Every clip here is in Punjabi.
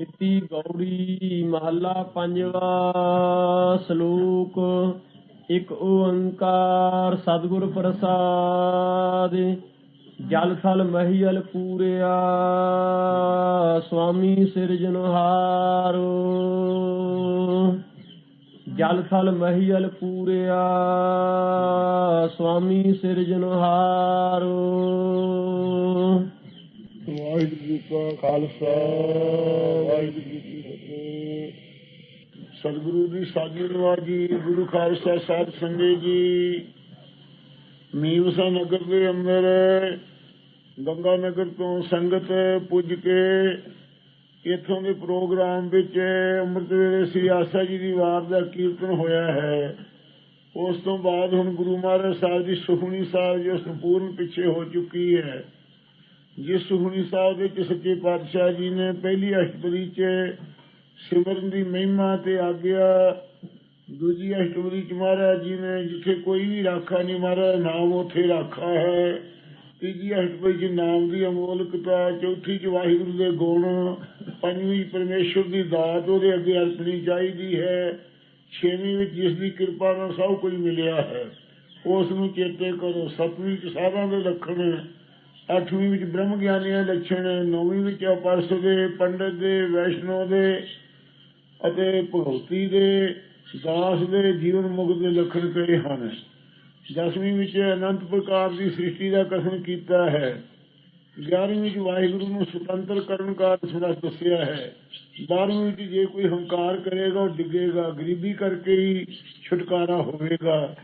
ਖੇਤੀ, ਗੌੜੀ, ਮਹੱਲਾ, ਪੰਜਵਾ ਸ਼ਲੋਕ, ਇੱਕ ਓੰਕਾਰ, ਸਤਿਗੁਰ ਪ੍ਰਸਾਦ, ਜਲ ਥਲ ਮਹੀਲ ਪੂਰਿਆ ਸੁਆਮੀ ਸਿਰਜਨਹਾਰੋ ਜਲ ਥਲ ਮਹੀਲ ਪੂਰਿਆ ਸੁਆਮੀ ਸਿਰਜਨਹਾਰੋ ਵਾਹਿਗੁਰੂ ਜੀ ਕਾ ਖਾਲਸਾ, ਵਾਹਿਗੁਰੂ ਜੀ ਕੀ ਫਤਿਹ। ਸਤਿਗੁਰੂ ਜੀ, ਸਾਜੀ ਨਵਾਜੀ ਗੁਰੂ ਖਾਲਸਾ ਸਾਹਿਬ ਸੰਗਤ ਜੀ। ਮੀਮਸਾ ਨਗਰ ਦੇ ਅੰਦਰ, ਗੰਗਾ ਨਗਰ ਤੋਂ ਸੰਗਤ ਪੁੱਜ ਕੇ ਇਥੋਂ ਦੇ ਪ੍ਰੋਗਰਾਮ ਵਿੱਚ ਅੰਮ੍ਰਿਤ ਵੇਲੇ ਸ੍ਰੀ ਆਸਾ ਜੀ ਦੀ ਵਾਰ ਦਾ ਕੀਰਤਨ ਹੋਇਆ ਹੈ। ਉਸ ਤੋਂ ਬਾਅਦ ਹੁਣ ਗੁਰੂ ਮਹਾਰਾਜ ਸਾਹਿਬ ਦੀ ਸੁਖਮਨੀ ਸਾਹਿਬ ਜੋ ਸੰਪੂਰਨ ਪਿੱਛੇ ਹੋ ਚੁੱਕੀ ਹੈ। ਜਿਸ ਸੁਖਮਨੀ ਸਾਹਿਬ ਵਿੱਚ ਸੱਚੇ ਪਾਤਸ਼ਾਹ ਜੀ ਨੇ ਪਹਿਲੀ ਅਸ਼ਟਪਦੀ 'ਚ ਸਿਮਰਨ ਦੀ ਮਹਿਮਾ ਤੇ ਆਗਿਆ। ਦੂਜੀ ਅਸ਼ਟਪਦੀ 'ਚ ਮਹਾਰਾਜ ਜੀ ਨੇ ਜਿੱਥੇ ਕੋਈ ਵੀ ਰਾਖਾ ਨਹੀਂ ਮਹਾਰਾਜ, ਨਾਮ ਉੱਥੇ ਰਾਖਾ ਹੈ। ਤੀਜੀ ਅਸ਼ਟਪਦੀ 'ਚ ਨਾਮ ਦੀ ਅਮੋਲਕਤਾ ਚੌਥੀ 'ਚ ਵਾਹਿਗੁਰੂ ਦੇ ਗੁਣ, ਪੰਜਵੀਂ ਪਰਮੇਸ਼ਵਰ ਦੀ ਦਾਤ, ਉਹਦੇ ਅੱਗੇ ਅਰਪਣੀ ਚਾਹੀਦੀ ਹੈ। ਛੇਵੀਂ ਵਿੱਚ ਜਿਸ ਦੀ ਕਿਰਪਾ ਨਾਲ ਸਭ ਕੁਝ ਮਿਲਿਆ ਹੈ। ਉਸ ਨੂੰ ਚੇਤੇ ਕਰੋ, ਸਤਵੀਂ 'ਚ ਸਾਧਾਂ ਦੇ ਲੱਖਣ ਅੱਠਵੀਂ ਵਿੱਚ ਬ੍ਰਹਮ ਗਿਆਨੀਆਂ ਦੇ ਲੱਛਣ, ਨੌਵੀਂ ਵਿੱਚ ਅਪਰਸ ਦੇ, ਪੰਡਤ ਦੇ, ਵੈਸ਼ਨੋ ਦੇ ਅਤੇ ਭਗਉਤੀ ਦੇ ਦਾਸ ਦੇ ਜੀਵਨ ਮੁਕਤ ਦੇ ਲੱਖਣ ਕਹੇ ਹਨ। ਦਸਵੀਂ ਵਿੱਚ ਅਨੰਤ ਪ੍ਰਕਾਰ ਦੀ ਸ੍ਰਿਸ਼ਟੀ ਦਾ ਕਥਨ ਕੀਤਾ ਹੈ। 11ਵੀਂ ਵਿੱਚ ਵਾਹਿਗੁਰੂ ਨੂੰ ਸੁਤੰਤਰ ਕਰਨ ਦਾ ਸੁਣਾ ਦੱਸਿਆ ਹੈ। 12ਵੀਂ ਵਿੱਚ ਜੇ ਕੋਈ ਹੰਕਾਰ ਕਰੇਗਾ, ਉਹ ਡਿੱਗੇਗਾ। ਗਰੀਬੀ ਕਰਕੇ ਹੀ ਛੁਟਕਾਰਾ ਹੋਵੇਗਾ।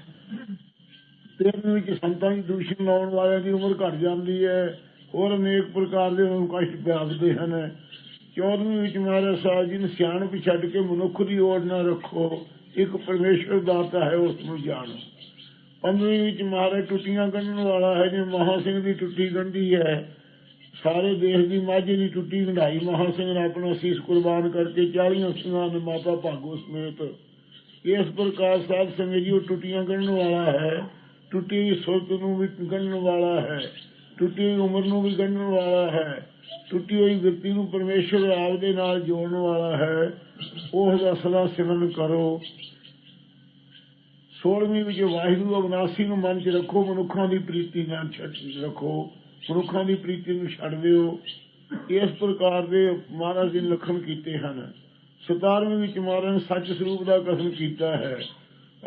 13ਵੀਂ ਵਿੱਚ ਸੰਤਾਂ ਦੀ ਦੂਸ਼ਣ ਲਾਉਣ ਵਾਲਿਆਂ ਦੀ ਉਮਰ ਘਟ ਜਾਂਦੀ ਹੈ। ਹੋਰ ਅਨੇਕ ਪ੍ਰਕਾਰ ਦੇ ਉਹਨਾਂ ਨੂੰ ਕਸ਼ਟ ਪਿਆਉਂਦੇ ਹਨ। 14ਵੀਂ ਵਿੱਚ ਮਹਾਰਾਜ ਸਾਹਿਬ ਜੀ ਨੇ ਸਿਆਣਪ ਛੱਡ ਕੇ ਮਨੁੱਖ ਦੀ ਓੜ ਨਾ ਰੱਖੋ। ਇੱਕ ਪਰਮੇਸ਼ਵਰ ਦਾਤਾ ਹੈ, ਉਸ ਨੂੰ ਜਾਣੋ। 15ਵੀਂ ਵਿੱਚ ਮਹਾਰਾਜ ਟੁੱਟੀਆਂ ਗੰਢਣ ਵਾਲਾ ਹੈ, ਜਿਵੇਂ ਮਹਾ ਸਿੰਘ ਦੀ ਟੁੱਟੀ ਗੰਢੀ ਹੈ। ਸਾਰੇ ਦੇਸ਼ ਦੀ ਮਾਝੇ ਦੀ ਟੁੱਟੀ ਗੰਢਾਈ ਮਹਾ ਸਿੰਘ ਨੇ ਆਪਣਾ ਸੀਸ ਕੁਰਬਾਨ ਕਰਕੇ 40 ਸਿੰਘਾਂ ਨੇ ਮਾਤਾ ਭਾਗੋ ਸਮੇਤ। ਇਸ ਪ੍ਰਕਾਰ ਸਾਹਿਬ ਸੰਗਤ ਜੀ, ਉਹ ਟੁੱਟੀਆਂ ਗੰਢਣ ਵਾਲਾ ਹੈ। ਟੁੱਟੀ ਹੋਈ ਨੂੰ ਵੀ ਗੰਢਣ ਵਾਲਾ ਹੈ, ਟੁੱਟੀ ਹੋਈ ਉਮਰ ਨੂੰ ਵੀ ਗੰਢਣ ਵਾਲਾ ਹੈ, ਟੁੱਟੀ ਹੋਈ ਵਿਅਕਤੀ ਨੂੰ ਪਰਮੇਸ਼ਵਰ ਆਪ ਦੇ ਨਾਲ ਜੋੜਨ ਵਾਲਾ ਹੈ ਉਸ ਦਾ ਸਦਾ ਸਿਮਰਨ ਕਰੋ। 16ਵੀਂ ਵਿੱਚ ਵਾਹਿਗੁਰੂ ਅਵਨਾਸੀ ਨੂੰ ਮਨ 'ਚ ਰੱਖੋ, ਮਨੁੱਖਾਂ ਦੀ ਪ੍ਰੀਤੀ ਨਾਲ ਛੱਡ ਰੱਖੋ। ਮਨੁੱਖਾਂ ਦੀ ਪ੍ਰੀਤੀ ਨੂੰ ਛੱਡ ਦਿਓ। ਇਸ ਪ੍ਰਕਾਰ ਦੇ ਮਹਾਰਾਜ ਜੀ ਨੇ ਲਖਣ ਕੀਤੇ ਹਨ। 17ਵੀਂ ਵਿੱਚ ਮਹਾਰਾਜ ਸੱਚ ਸਰੂਪ ਦਾ ਕਥਨ ਕੀਤਾ ਹੈ।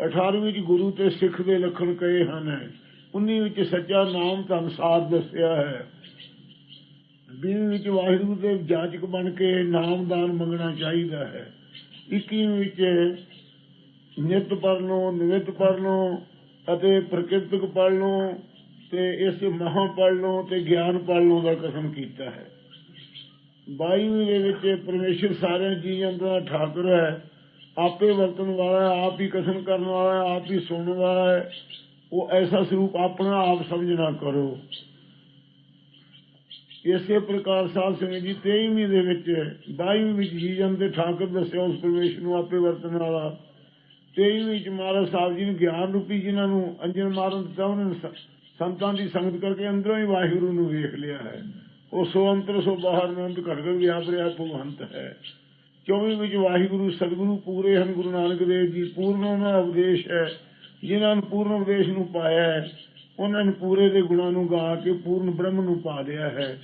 18ਵੀਂ ਵਿੱਚ ਗੁਰੂ ਤੇ ਸਿੱਖ ਦੇ ਲੱਖਣ ਕਹੇ ਹਨ। 19 ਵਿੱਚ ਸੱਚਾ ਨਾਮ ਧੰਨ ਸਾਧ ਦੱਸਿਆ ਹੈ। 20 ਵਿੱਚ ਵਾਹਿਗੁਰੂ ਦੇ ਜਾਚਕ ਬਣ ਕੇ ਨਾਮਦਾਨ ਮੰਗਣਾ ਚਾਹੀਦਾ ਹੈ। 21 ਵਿੱਚ ਨਿਤ ਪੜ੍ਹ ਲਓ ਨਿਵਿਤ ਅਤੇ ਪ੍ਰਕਿਰਤਕ ਪੜ੍ਹ ਤੇ ਇਸ ਮਹਾ ਪੜ੍ਹ ਤੇ ਗਿਆਨ ਪੜ੍ਹ ਦਾ ਕਥਨ ਕੀਤਾ ਹੈ। 22ਵੀਂ ਦੇ ਵਿੱਚ ਪਰਮੇਸ਼ਰ ਸਾਰਿਆਂ ਜੀਵਾਂ ਦਾ ਠਾਕੁਰ ਹੈ। ਆਪੇ ਵਰਤਣ ਵਾਲਾ ਹੈ, ਆਪ ਹੀ ਕਥਨ ਕਰਨ ਵਾਲਾ ਹੈ, ਆਪ ਹੀ ਸੁਣਨ ਵਾਲਾ ਹੈ। ਉਹ ਐਸਾ ਸਰੂਪ ਆਪਣਾ ਆਪ ਸਮਝਣਾ ਕਰੋ। ਇਸੇ ਪ੍ਰਕਾਰ ਸਾਧ ਸੰਗਤ ਜੀ 23ਵੀਂ ਦੇ ਵਿੱਚ 22ਵੀਂ ਵਿੱਚ ਜੀਵਨ ਦੇ ਠਾਕੁਰ ਦੱਸਿਆ ਉਸ ਪਰਮੇਸ਼ਰ ਨੂੰ ਆਪੇ ਵਰਤਣ ਵਾਲਾ। 23ਵੀਂ ਵਿੱਚ ਮਹਾਰਾਜ ਸਾਹਿਬ ਜੀ ਨੇ ਗਿਆਨ ਰੂਪੀ ਜਿਨ੍ਹਾਂ ਨੂੰ ਅੰਜਨ ਮਾਰਨ ਦਿੱਤਾ ਉਹਨਾਂ ਨੇ ਸੰਤਾਂ ਦੀ ਸੰਗਤ ਕਰਕੇ ਅੰਦਰੋਂ ਹੀ ਵਾਹਿਗੁਰੂ ਨੂੰ ਵੇਖ ਲਿਆ ਹੈ। ਉਹ ਸੋ ਅੰਤਰ ਸੋ ਬਾਹਰ ਅਨੰਤ ਘਟ ਵਿਆਪ ਰਿਹਾ ਭਗਵੰਤ ਹੈ। 24 ਵਿੱਚ ਵਾਹਿਗੁਰੂ, ਸਤਿਗੁਰੂ ਪੂਰੇ ਹਨ? ਗੁਰੂ ਨਾਨਕ ਦੇਵ ਜੀ, ਪੂਰਨ ਉਹਨਾਂ ਦਾ ਉਪਦੇਸ਼ ਹੈ, ਜਿਨ੍ਹਾਂ ਨੂੰ ਪੂਰਨ ਉਪਦੇਸ਼ ਨੂੰ ਪਾਇਆ ਹੈ, ਉਹਨਾਂ ਨੇ ਪੂਰੇ ਦੇ ਗੁਣਾਂ ਨੂੰ ਗਾ ਕੇ ਪੂਰਨ ਬ੍ਰਹਮ ਨੂੰ ਪਾ ਲਿਆ ਹੈ।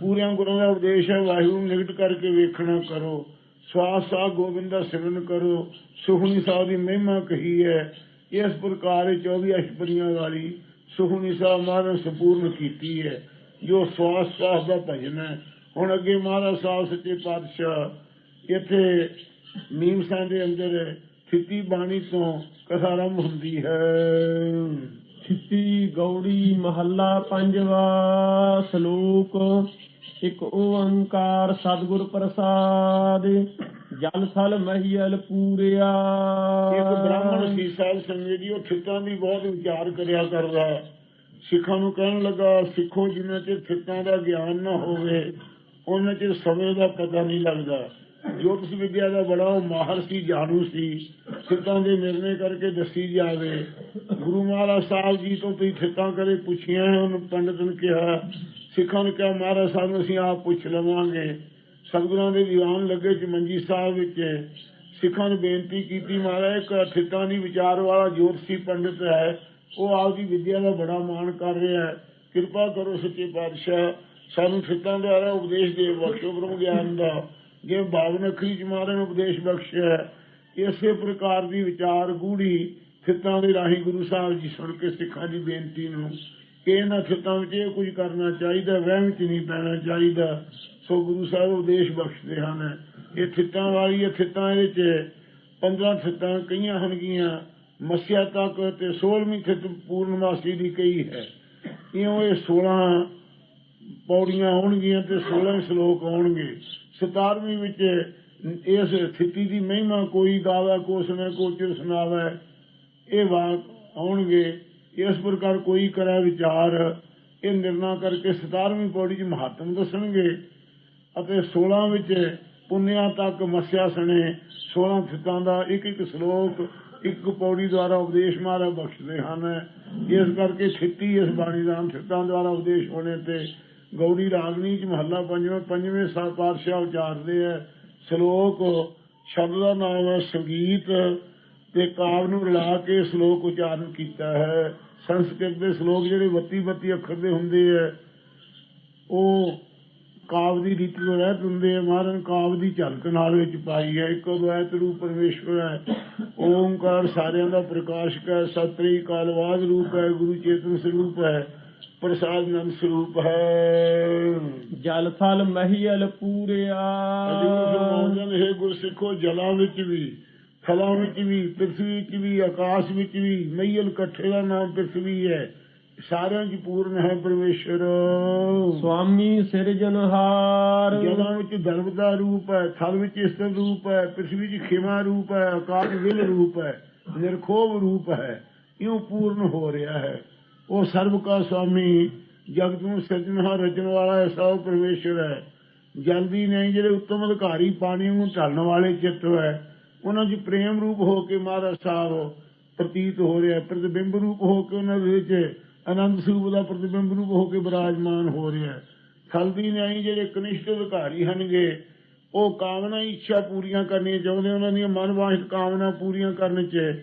ਪੂਰਿਆਂ ਗੁਣਾਂ ਦਾ ਉਪਦੇਸ਼ ਹੈ, ਵਾਹਿਗੁਰੂ ਨਿਕਟ ਕਰਕੇ ਵੇਖਣਾ ਕਰੋ। ਸਵਾਸ ਸਾ ਗੋਬਿੰਦ ਦਾ ਸਿਮਰਨ ਕਰੋ। ਸੁਖਨੀ ਸਾਹਿਬ ਦੀ ਮਹਿਮਾ ਕਹੀ ਹੈ, ਇਸ ਪ੍ਰਕਾਰ ਇਹ 24 ਅਸ਼ਪਦੀਆਂ ਵਾਲੀ ਸੁਖਨੀ ਸਾਹਿਬ ਮਹਾਰਾਜ ਸੰਪੂਰਨ ਕੀਤੀ ਹੈ, ਜੋ ਸਵਾਸ ਸਾਹਿਬ ਦਾ ਭਜਨ ਹੈ। ਹੁਣ ਅੱਗੇ ਮਹਾਰਾਜ ਸਾਹਿਬ ਸੱਚੇ ਪਾਤਸ਼ਾਹ ਇੱਥੇ ਮੀਮਸਾਂ ਦੇ ਅੰਦਰ ਥਿੱਤੀ ਬਾਣੀ ਤੋਂ ਕਥਾ ਆਰੰਭ ਹੁੰਦੀ ਹੈ। ਖੇਤੀ ਗੌੜੀ ਮਹੱਲਾ ਪੰਜਵਾ ਸ਼ਲੋਕ ਇੱਕ ਓੰਕਾਰ ਸਤਿਗੁਰ ਪ੍ਰਸਾਦ ਜਲ ਥਲ ਮਹੀਲ ਪੂਰਿਆ। ਇੱਕ ਬ੍ਰਾਹਮਣ ਸੀ ਸਾਹਿਬ ਸੰਗਤ ਜੀ ਉਹ ਥਿੱਤਾਂ ਦੀ ਬਹੁਤ ਵਿਚਾਰ ਕਰਿਆ ਕਰਦਾ ਸਿੱਖਾਂ ਨੂੰ ਕਹਿਣ ਲੱਗਾ ਸਿੱਖੋ ਜਿੰਨਾ ਚਿਰ ਥਿੱਤਾਂ ਦਾ ਗਿਆਨ ਨਾ ਹੋਵੇ ਉਹਨਾਂ ਚਿਰ ਸਮੇਂ ਦਾ ਪਤਾ ਨਹੀਂ ਲੱਗਦਾ। ਜੋਤਿਸ਼ ਵਿਦਿਆ ਦਾ ਬੜਾ ਮਾਹਰ ਸੀ, ਜਾਣੂ ਸੀ ਥਿੱਤਾਂ ਦੇ ਨਿਰਣੇ ਕਰਕੇ ਦੱਸੀ ਜਾਵੇ। ਗੁਰੂ ਮਹਾਰਾਜ ਸਾਹਿਬ ਜੀ ਤੋਂ ਤੁਸੀਂ ਥਿੱਤਾਂ ਕਦੇ ਪੁੱਛੀਆਂ ਉਹਨੂੰ ਪੰਡਤ ਨੇ ਕਿਹਾ, ਸਿੱਖਾਂ ਨੇ ਕਿਹਾ, ਮਹਾਰਾਜ ਸਾਹਿਬ ਨੂੰ ਅਸੀਂ ਆਪ ਪੁੱਛ ਲਵਾਂਗੇ। ਸਤਿਗੁਰਾਂ ਦੇ ਦੀਵਾਨ ਲੱਗੇ ਚ ਮੰਜੀ ਸਾਹਿਬ ਵਿੱਚ। ਸਿੱਖਾਂ ਨੂੰ ਬੇਨਤੀ ਕੀਤੀ, ਮਹਾਰਾਜ, ਇੱਕ ਥਿੱਤਾਂ ਦੀ ਵਿਚਾਰ ਵਾਲਾ ਜੋਤਸ਼ੀ ਪੰਡਿਤ ਹੈ। ਉਹ ਆਪਦੀ ਵਿਦਿਆ ਦਾ ਬੜਾ ਮਾਣ ਕਰ ਰਿਹਾ ਹੈ। ਕਿਰਪਾ ਕਰੋ ਸੱਚੇ ਪਾਤਸ਼ਾਹ, ਸਾਨੂੰ ਥਿੱਤਾਂ ਦੁਆਰਾ ਉਪਦੇਸ਼ ਦੇ ਬਖਸ਼ੋ ਬ੍ਰਹਮ ਗਿਆਨ ਦਾ। ਜੇ ਬਾਵਨ ਅੱਖਰੀ ਚ ਮਹਾਰਾਜ ਨੂੰ ਉਪਦੇਸ਼ ਬਖਸ਼ਿਆ ਹੈ। ਇਸੇ ਪ੍ਰਕਾਰ ਦੀ ਵਿਚਾਰ ਗੂੜੀ ਥਿੱਤਾਂ ਦੇ ਰਾਹੀਂ ਗੁਰੂ ਸਾਹਿਬ ਜੀ ਸੁਣ ਕੇ ਸਿੱਖਾਂ ਦੀ ਬੇਨਤੀ ਨੂੰ, ਕਿ ਇਹਨਾਂ ਥਿੱਤਾਂ ਵਿੱਚ ਇਹ ਕੁਝ ਕਰਨਾ ਚਾਹੀਦਾ, ਵਹਿਮ ਚ ਨਹੀਂ ਪੈਣਾ ਚਾਹੀਦਾ, ਸੋ ਗੁਰੂ ਸਾਹਿਬ ਉਪਦੇਸ਼ ਬਖਸ਼ਦੇ ਹਨ ਇਹ ਥਿੱਤਾਂ ਵਾਲੀ, ਇਹ ਥਿੱਤਾਂ ਇਹਦੇ ਚ 15 ਫਿੱਤਾਂ ਕਈਆਂ ਹੋਣਗੀਆਂ, ਮੱਸਿਆ ਤੱਕ ਤੇ 16ਵੀਂ ਥਿੱਤ ਪੂਰਨਮਾਸੀ ਦੀ ਕਈ ਹੈ ਇਉਂ ਇਹ 16 ਪੌੜੀਆਂ ਹੋਣਗੀਆਂ ਤੇ 16 ਸ਼ਲੋਕ ਆਉਣਗੇ 17ਵੀਂ ਵਿੱਚ ਇਸ ਥਿੱਤੀ ਦੀ ਮਹਿਮਾ ਕੋਈ ਗਾਵੇ ਕੋ ਕੋ ਚਿਰ ਸੁਣਾਵੇ ਇਹ ਵਾਕ ਆਉਣਗੇ। ਇਸ ਪ੍ਰਕਾਰ ਕੋਈ ਕਰੇ ਵਿਚਾਰ ਇਹ ਨਿਰਣਾ ਕਰਕੇ 17ਵੀਂ ਪੌੜੀ 'ਚ ਮਹੱਤਵ ਦੱਸਣਗੇ ਅਤੇ 16 ਵਿੱਚ ਪੁੰਨਿਆ ਤੱਕ ਮੱਸਿਆ ਸਣੇ 16 ਥਿੱਤਾਂ ਦਾ ਇੱਕ ਇੱਕ ਸ਼ਲੋਕ ਇੱਕ ਪੌੜੀ ਦੁਆਰਾ ਉਪਦੇਸ਼ ਮਾਰਾ ਬਖਸ਼ਦੇ ਹਨ। ਇਸ ਕਰਕੇ ਛਿੱਤੀ ਇਸ ਬਾਣੀ ਦਾ ਥਿੱਤਾਂ ਦੁਆਰਾ ਉਪਦੇਸ਼ ਹੋਣੇ ਤੇ ਗੌੜੀ ਰਾਗਨੀ ਚ ਮਹੱਲਾ ਪੰਜਵਾਂ, ਪੰਜਵੇਂ ਸਾ, ਪਾਤਸ਼ਾਹ ਉਚਾਰਦੇ ਹੈ ਸ਼ਲੋਕ, ਸ਼ਬਦ ਦਾ ਨਾਮ ਹੈ ਸੰਗੀਤ ਤੇ ਕਾਵ ਨੂੰ ਰਲਾ ਕੇ ਸ਼ਲੋਕ ਉਚਾਰਨ ਕੀਤਾ ਹੈ। ਸੰਸਕ੍ਰਿਤ ਦੇ ਸ਼ਲੋਕ ਜਿਹੜੇ 32 32 ਅੱਖਰ ਦੇ ਹੁੰਦੇ ਹੈ ਉਹ ਕਾਵ ਦੀ ਰੀਤੀ ਤੋਂ ਰਹਿਤ ਹੁੰਦੇ ਆ। ਮਹਾਰਨ ਕਾਵ ਦੀ ਝਲਕ ਨਾਲ ਵਿੱਚ ਪਾਈ ਹੈ। ਇੱਕੋ ਦੁਆਇਤ ਰੂਪ ਪਰਮੇਸ਼ਵਰ ਹੈ। ਓਮਕਾਰ ਸਾਰਿਆਂ ਦਾ ਪ੍ਰਕਾਸ਼ਕ ਹੈ। ਸਤਰੀ ਕਾਲਵਾਦ ਰੂਪ ਹੈ ਗੁਰੂ ਚੇਤਨ ਸਰੂਪ ਹੈ। ਪ੍ਰਸਾਦ ਨੰਦ ਸਰੂਪ ਹੈ। ਜਲ ਥਲ ਮਹੀਲ ਪੂਰਿਆ। ਫਰਮਾਉਂਦੇ ਹੈ ਗੁਰਸਿੱਖੋ ਜਲਾਂ ਵਿੱਚ ਵੀ ਥਲਾਂ ਵਿੱਚ ਵੀ ਪ੍ਰਿਥਵੀ ਵਿੱਚ ਵੀ ਆਕਾਸ਼ ਵਿੱਚ ਵੀ ਮਈਲ ਇਕੱਠੇ ਦਾ ਨਾਮ ਪ੍ਰਿਥਵੀ ਹੈ। ਸਾਰਿਆਂ 'ਚ ਪੂਰਨ ਹੈ ਪਰਮੇਸ਼ਰ। ਸੁਆਮੀ ਸਿਰਜਨਹਾਰ ਜਲਾਂ ਵਿੱਚ ਧਰਮ ਦਾ ਰੂਪ ਹੈ ਥਲ ਵਿੱਚ ਇਸਤਰ ਰੂਪ ਹੈ ਪ੍ਰਿਥਵੀ 'ਚ ਖਿਮਾ ਰੂਪ ਹੈ ਆਕਾਸ਼ ਵਿਲ ਰੂਪ ਹੈ ਨਿਰਖੋਭ ਰੂਪ ਹੈ। ਇਉਂ ਪੂਰਨ ਹੋ ਰਿਹਾ ਹੈ। ਉਹ ਸਰਬ ਕਾ ਸੁਆਮੀ ਜਗਤ ਨੂੰ ਸਿਰਜਣਹਾਰ ਰਚਣ ਵਾਲਾ ਐਸਾ ਉਹ ਪਰਮੇਸ਼ਰ ਹੈ। ਜਲਦੀ ਨਹੀਂ ਜਿਹੜੇ ਉੱਤਮ ਅਧਿਕਾਰੀ ਪਾਣੀ ਨੂੰ ਢਲਣ ਵਾਲੇ ਚਿੱਤ ਹੈ, ਉਹਨਾਂ 'ਚ ਪ੍ਰੇਮ ਰੂਪ ਹੋ ਕੇ ਮਹਾਰਾਜ ਸਾਹਿਬ ਪ੍ਰਤੀਤ ਹੋ ਰਿਹਾ ਹੈ ਰੂਪ ਹੋ ਕੇ ਉਹਨਾਂ ਦੇ ਵਿੱਚ ਆਨੰਦ ਸਰੂਪ ਦਾ ਪ੍ਰਤੀਬਿੰਬ ਰੂਪ ਹੋ ਕੇ ਬਿਰਾਜਮਾਨ ਹੋ ਰਿਹਾ ਹੈ। ਖਲਦੀ ਨਹੀਂ ਜਿਹੜੇ ਕਨਿਸ਼ਟ ਅਧਿਕਾਰੀ ਹਨਗੇ, ਉਹ ਕਾਮਨਾ, ਇੱਛਾ ਪੂਰੀਆਂ ਕਰਨੀਆਂ ਚਾਹੁੰਦੇ ਉਹਨਾਂ ਦੀਆਂ ਮਨ ਮਨਵਾਂਛਿਤ ਕਾਮਨਾ ਪੂਰੀਆਂ ਕਰਨ 'ਚ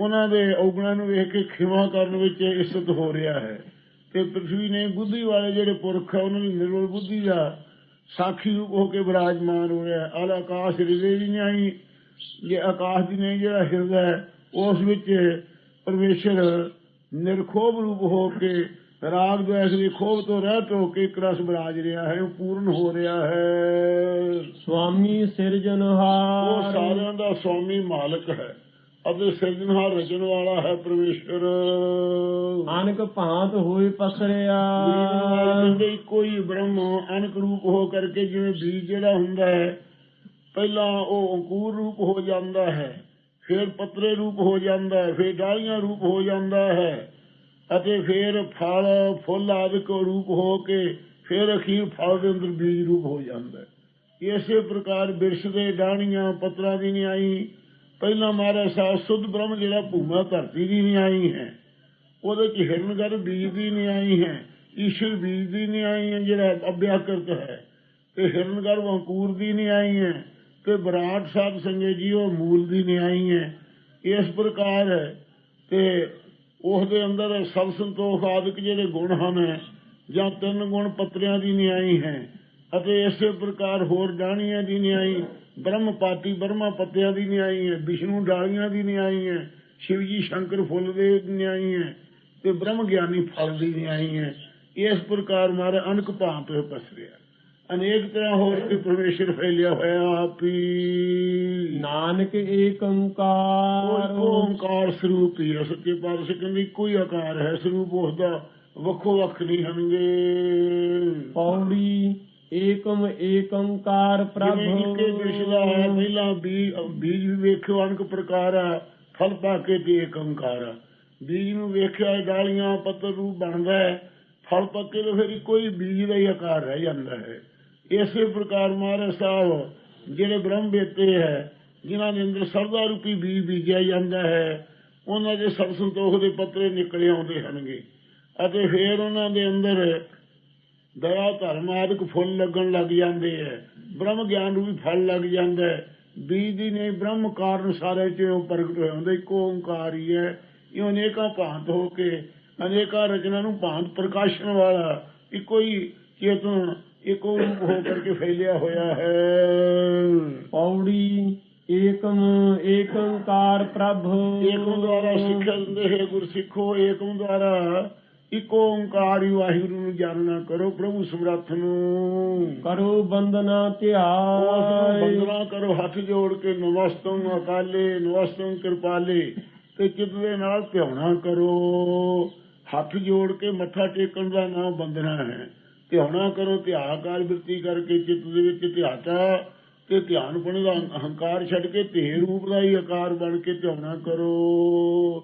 ਉਹਨਾਂ ਦੇ ਔਗਣਾਂ ਨੂੰ ਵੇਖ ਕੇ ਖਿਮਾ ਕਰਨ ਵਿੱਚ ਇਸਤ ਹੋ ਰਿਹਾ ਹੈ। ਤੇ ਪ੍ਰithvi ਨੇ ਬੁੱਧੀ ਵਾਲੇ ਜਿਹੜੇ ਪੁਰਖ ਆ ਉਹਨਾਂ ਦੀ ਨਿਰਵਲ ਬੁੱਧੀ ਦਾ ਸਾਖੀ ਰੂਪ ਹੋ ਕੇ ਬਿਰਾਜਮਾਨ ਹੋ ਰਿਹਾ ਆਲ ਆਕਾਸ਼ ਹਿਰਦੇ ਦੀ ਨਹੀਂ ਇਹ ਆਕਾਸ਼ ਦੀ ਨਹੀਂ ਜਿਹੜਾ ਹਿਰਦਾ ਹੈ ਉਸ ਵਿੱਚ ਪਰਮੇਸ਼ਰ ਨਿਰਖੋਭ ਰੂਪ ਹੋ ਕੇ ਰਾਗ ਦਵੇਸ਼ ਦੀ ਖੋਭ ਤੋਂ ਰਹਿਤ ਹੋ ਕੇ ਇੱਕ ਰਸ ਬਿਰਾਜ ਰਿਹਾ ਹੈ ਉਹ ਪੂਰਨ ਹੋ ਰਿਹਾ ਹੈ। ਸੁਆਮੀ ਉਹ ਸਿਰਜਨਹਾਰ ਸਾਰਿਆਂ ਦਾ ਸਵਾਮੀ ਮਾਲਕ ਹੈ। ਅਤੇ ਸਿਰਜਣਹਾਰ ਰਚਣ ਵਾਲਾ ਹੈ ਪਰਮੇਸ਼ਰ। ਅਨਕ ਭਾਂਤ ਹੋਏ ਪਸਰਿਆ। ਇੱਕੋ ਹੀ ਬ੍ਰਹਮ ਅਨਕ ਰੂਪ ਹੋ ਕਰਕੇ ਜਿਵੇਂ ਬੀਜ ਜਿਹੜਾ ਹੁੰਦਾ ਹੈ ਪਹਿਲਾਂ ਉਹ ਅੰਕੂਰ ਰੂਪ ਹੋ ਜਾਂਦਾ ਹੈ ਫਿਰ ਪੱਤਰੇ ਰੂਪ ਹੋ ਜਾਂਦਾ ਹੈ ਫਿਰ ਡਾਲੀਆਂ ਰੂਪ ਹੋ ਜਾਂਦਾ ਹੈ ਅਤੇ ਫਿਰ ਫਲ ਫੁੱਲ ਆਦਿਕ ਰੂਪ ਹੋ ਕੇ ਫਿਰ ਅਖੀਰ ਫਲ ਦੇ ਅੰਦਰ ਬੀਜ ਰੂਪ ਹੋ ਜਾਂਦਾ ਹੈ। ਇਸੇ ਪ੍ਰਕਾਰ ਬਿਰਸ਼ ਦੇ ਡਾਣੀਆਂ ਪੱਤਰਾਂ ਦੀ ਨਿਆਈ ਪਹਿਲਾਂ ਮਹਾਰਾਜ ਸਾਹਿਬ, ਸੁਧ ਬ੍ਰਹਮ ਜਿਹੜਾ ਭੂਮਾ ਧਰਤੀ ਦੀ ਨਿਆਈ ਹੈ, ਉਹਦੇ ਚ ਹਿਰਨਗਰ ਬੀਜ ਦੀ ਨਿਆਈ ਹੈ ਈਸ਼ਵਰ ਬੀਜ ਦੀ ਨਿਆਈ ਹੈ, ਜਿਹੜਾ ਅਭਿਆਕਰਤ ਹੈ। ਤੇ ਹਿਰਨਗਰ ਅੰਕੂਰ ਦੀ ਨਿਆਈ ਹੈ, ਤੇ ਵਿਰਾਟ ਸਾਹਿਬ ਸੰਜੇ ਜੀ, ਉਹ ਮੂਲ ਦੀ ਨਿਆਈ ਹੈ। ਇਸ ਪ੍ਰਕਾਰ ਤੇ ਉਸ ਦੇ ਅੰਦਰ ਸਭ ਸੰਤੋਖ ਆਦਿਕ ਜਿਹੜੇ ਗੁਣ ਹਨ, ਜਾਂ ਤਿੰਨ ਗੁਣ ਪੱਤਰਿਆਂ ਦੀ ਨਿਆਈ ਹੈ ਅਤੇ ਇਸੇ ਪ੍ਰਕਾਰ ਹੋਰ ਜਾਣੀਆਂ ਦੀ ਨਿਆਈ ਬ੍ਰਹਮਪਾਤੀ ਬ੍ਰਹਮਾ ਪੱਤਿਆਂ ਦੀ ਨਿਆਈ ਹੈ ਵਿਸ਼ਨੂੰ ਡਾਲੀਆਂ ਦੀ ਨਿਆਈ ਹੈ ਸ਼ਿਵ ਜੀ ਸ਼ੰਕਰ ਫੁੱਲ ਦੇ ਨਿਆਈ ਹੈ ਤੇ ਬ੍ਰਹਮ ਗਿਆਨੀ ਫਲ ਦੀ ਨਿਆਈ ਹੈ। ਇਸ ਪ੍ਰਕਾਰ ਮਾਰੇ ਅਨਕ ਭਾਂਤ ਪਸਰਿਆ ਅਨੇਕ ਤਰ੍ਹਾਂ ਹੋਰ ਕੇ ਪਰਮੇਸ਼ਰ ਫੈਲਿਆ ਹੋਇਆ ਆਪ ਨਾਨਕ ਏਕ ਓੰਕਾਰ। ਓੰਕਾਰ ਸਰੂਪ ਹੀ ਹੈ ਸੱਚੇ ਪਾਤਸ਼ਾਹ ਕਹਿੰਦੇ ਕੋਈ ਆਕਾਰ ਹੈ ਸਰੂਪ ਉਸਦਾ ਵੱਖੋ ਵੱਖ ਨਹੀਂ ਹਨਗੇ ਪੌੜੀ ਏਕਮ ਏਕ ਪ੍ਰਭ। ਜਿਵੇਂ ਇੱਕੇ ਹੈ, ਪਹਿਲਾਂ ਬੀਜ ਬੀਜ ਵੀ ਵੇਖਿਓ, ਅਨਕ ਪ੍ਰਕਾਰ ਆ ਫਲ ਪਾ ਤੇ ਏਕ ਆ ਬੀਜ ਨੂੰ ਵੇਖਿਆ ਡਾਲੀਆਂ ਪੱਤਰ ਰੂਪ ਬਣਦਾ ਹੈ, ਫਲ ਪੱਕੇ ਤੋਂ ਫਿਰ ਇੱਕੋ ਬੀਜ ਦਾ ਹੀ ਆਕਾਰ ਰਹਿ ਜਾਂਦਾ ਹੈ। ਇਸੇ ਪ੍ਰਕਾਰ ਮਹਾਰਾਜ ਸਾਹਿਬ, ਜਿਹੜੇ ਬ੍ਰਹਮ ਬੇਤੇ ਹੈ, ਜਿਨ੍ਹਾਂ ਦੇ ਅੰਦਰ ਸਰਦਾ ਰੂਪੀ ਬੀਜ ਬੀਜਿਆ ਜਾਂਦਾ ਹੈ, ਉਹਨਾਂ ਦੇ ਸਭ ਸੰਤੋਖ ਦੇ ਪੱਤਰੇ ਨਿਕਲੇ ਆਉਂਦੇ ਹਨਗੇ ਅਤੇ ਫਿਰ ਉਹਨਾਂ ਦੇ ਅੰਦਰ ਦਇਆ ਧਰਮ ਆਦਿਕ ਫੁੱਲ ਲੱਗਣ ਲੱਗ ਜਾਂਦੇ ਹੈ ਬ੍ਰਹਮ ਗਿਆਨ ਨੂੰ ਵੀ ਫਲ ਲੱਗ ਜਾਂਦਾ ਹੈ। ਬੀਜ ਦੀ ਨਹੀਂ ਬ੍ਰਹਮ ਕਾਰਨ ਸਾਰੇ ਚ ਪ੍ਰਗਟ ਹੁੰਦਾ। ਇੱਕੋ ਓੰਕਾਰ ਹੀ ਹੈ। ਇਹ ਅਨੇਕਾਂ ਭਾਂਤ ਹੋ ਕੇ ਅਨੇਕਾਂ ਰਚਨਾ ਨੂੰ ਭਾਂਤ ਪ੍ਰਕਾਸ਼ਨ ਵਾਲਾ ਇੱਕੋ ਹੀ ਚੇਤਨ ਇੱਕੋ ਰੂਪ ਹੋ ਕਰਕੇ ਫੈਲਿਆ ਹੋਇਆ ਹੈ। ਪੌੜੀ ਏਕਮ ਏਕੰਕਾਰ ਪ੍ਰਭ। ਏਕਮ ਦੁਆਰਾ ਸਿੱਖਿਆ ਦਿੰਦੇ ਹੈ ਗੁਰ ਸਿੱਖੋ ਏਕਮ ਦੁਆਰਾ ਇੱਕੋ ਓੰਕਾਰ ਵਾਹਿਗੁਰੂ ਨੂੰ ਜਾਣਨਾ ਕਰੋ ਪ੍ਰਭੂ ਸਮਰੱਥ ਨੂੰ। ਕਰੋ ਬੰਦਨਾ ਉਸ ਨੂੰ ਧਿਆਏ ਬੰਦਨਾ ਕਰੋ ਹੱਥ ਜੋੜ ਕੇ ਨਮਸਤੰ ਅਕਾਲੇ ਨਮਸਤੰ ਕਿਰਪਾਲੇ ਤੇ ਚਿੱਤ ਦੇ ਨਾਲ ਧਿਆਉਣਾ ਕਰੋ। ਹੱਥ ਜੋੜ ਕੇ ਮੱਥਾ ਟੇਕਣ ਦਾ ਨਾਮ ਬੰਦਨਾ ਹੈ। ਧਿਆਉਣਾ ਕਰੋ ਧਿਆਕਾਰ ਬਿਰਤੀ ਕਰਕੇ ਚਿੱਤ ਦੇ ਵਿੱਚ ਧਿਆਤਾ। ਤੇ ਧਿਆਨ ਪਣ ਦਾ ਅਹੰਕਾਰ ਛੱਡ ਕੇ ਤੇ ਰੂਪ ਦਾ ਹੀ ਆਕਾਰ ਬਣ ਕੇ ਧਿਆਉਣਾ ਕਰੋ।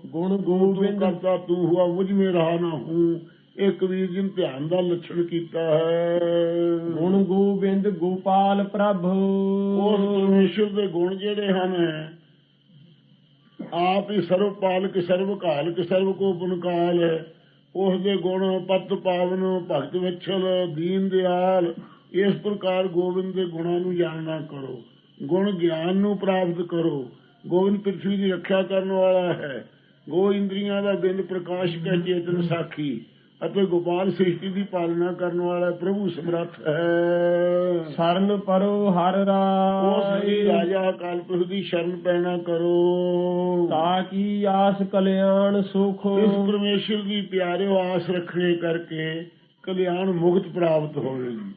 ਗੁਣ ਗੋਬਿੰਦ। ਕਰਤਾ ਤੂੰ ਹੁਆ ਮੁਝ ਮੇ ਰਹਾ ਨਾ ਹੂੰ। ਇਹ ਕਬੀਰ ਜੀ ਨੇ ਧਿਆਨ ਦਾ ਲੱਛਣ ਕੀਤਾ ਹੈ। ਗੁਣ ਗੋਬਿੰਦ ਗੋਪਾਲ ਪ੍ਰਭ। ਉਸ ਪਰਮੇਸ਼ਰ ਦੇ ਗੁਣ ਜਿਹੜੇ ਹਨ ਆਪ ਹੀ ਸਰਵ ਪਾਲਕ ਸਰਵ ਕਾਲਕ ਸਰਵ ਕੋ ਪੁਨਕਾਲ ਹੈ। ਉਸ ਦੇ ਗੁਣ ਪਤ ਪਾਵਨ ਭਗਤ ਵਿਛਲ ਦੀਨ ਦਿਆਲ। ਇਸ ਪ੍ਰਕਾਰ ਗੋਬਿੰਦ ਦੇ ਗੁਣਾਂ ਨੂੰ ਜਾਣਨਾ ਕਰੋ। ਗੁਣ ਗਿਆਨ ਨੂੰ ਪ੍ਰਾਪਤ ਕਰੋ। ਗੋਬਿੰਦ ਪ੍ਰਿਥਵੀ ਦੀ ਰੱਖਿਆ ਕਰਨ ਵਾਲਾ ਹੈ। ਗੋ ਇੰਦਰੀਆਂ ਦਾ ਬਿੰਦ ਪ੍ਰਕਾਸ਼ ਕੈ ਚੇਤਨ ਸਾਖੀ ਅਤੇ ਗੋਪਾਲ ਸ੍ਰਿਸ਼ਟੀ ਦੀ ਪਾਲਣਾ ਕਰਨ ਵਾਲਾ ਪ੍ਰਭੂ ਸਮਰੱਥ ਹੈ। ਸਰਨ ਪਰੋ ਹਰ ਉਸ ਰਾਏ ਰਾਜਾ ਕਾਲਪੁਰਖ ਦੀ ਸ਼ਰਨ ਪੈਣਾ ਕਰੋ। ਤਾ ਕੀ ਆਸ ਕਲਿਆਣ ਸੁਖ ਇਸ ਪਰਮੇਸ਼ਰ ਦੀ ਪਿਆਰਿਓ ਆਸ ਰੱਖਣੇ ਕਰਕੇ ਕਲਿਆਣ ਮੁਕਤ ਪ੍ਰਾਪਤ ਹੋਵੇਗੀ।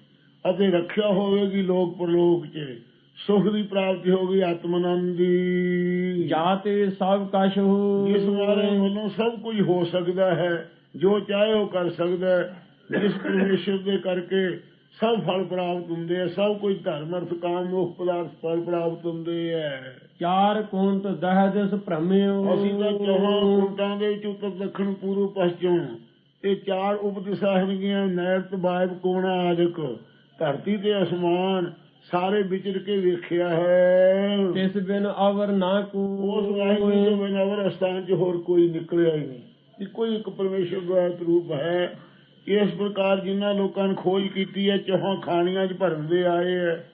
ਅਤੇ ਰੱਖਿਆ ਹੋਵੇਗੀ ਲੋਕ ਪਰਲੋਕ 'ਚ। ਸੁਖ ਦੀ ਪ੍ਰਾਪਤੀ ਹੋਗੀ ਆਤਮ ਆਨੰਦ ਦੀ ਜਾਤੇ ਸਭ ਕਛ। ਜਿਸ ਮਾਰੇ ਵੱਲੋਂ ਸਭ ਕੁਝ ਹੋ ਸਕਦਾ ਹੈ ਜੋ ਚਾਹੇ ਉਹ ਕਰ ਸਕਦਾ ਹੈ। ਜਿਸ ਪਰਮੇਸ਼ਰ ਦੇ ਕਰਕੇ ਸਭ ਫਲ ਪ੍ਰਾਪਤ ਹੁੰਦੇ ਆ ਸਭ ਕੁਝ ਧਰਮ ਅਰਥ ਕਾਮ ਮੋਖ ਪਦਾਰਥ ਫਲ ਪ੍ਰਾਪਤ ਹੁੰਦੇ ਆ। ਚਾਰ ਕੁੰਤ ਦਹ ਦਿਸ ਭ੍ਰਮਿਓ। ਅਸੀਂ ਤਾਂ ਚੌਹਾਂ ਕੁੰਟਾਂ ਦੇ ਵਿੱਚ ਉੱਤਰ ਦੱਖਣ ਪੂਰਬ ਪਛਮ। ਇਹ ਚਾਰ ਉਪਦਿਸ਼ਾਂ ਹੈਗੀਆਂ ਨੈਰਤ ਬਾਇਬ ਕੋਣਾ ਆਦਿਕ। ਧਰਤੀ ਤੇ ਅਸਮਾਨ ਸਾਰੇ ਵਿਚਰ ਕੇ ਵੇਖਿਆ ਹੈ। ਤਿਸ ਬਿਨ ਅਵਰ ਨਾ ਕੋ ਉਸ ਵਾਹਿਗੁਰੂ ਤੋਂ ਬਿਨਾਂ ਅਵਰ ਅਸਥਾਨ 'ਚ ਹੋਰ ਕੋਈ ਨਿਕਲਿਆ ਹੀ ਨਹੀਂ। ਇੱਕੋ ਇੱਕ ਪਰਮੇਸ਼ਰ ਦਾ ਰੂਪ ਹੈ। ਇਸ ਪ੍ਰਕਾਰ ਜਿਨ੍ਹਾਂ ਲੋਕਾਂ ਨੇ ਖੋਜ ਕੀਤੀ ਹੈ ਚੌਹਾਂ ਖਾਣੀਆਂ 'ਚ ਭਰਨ ਦੇ ਆਏ ਹੈ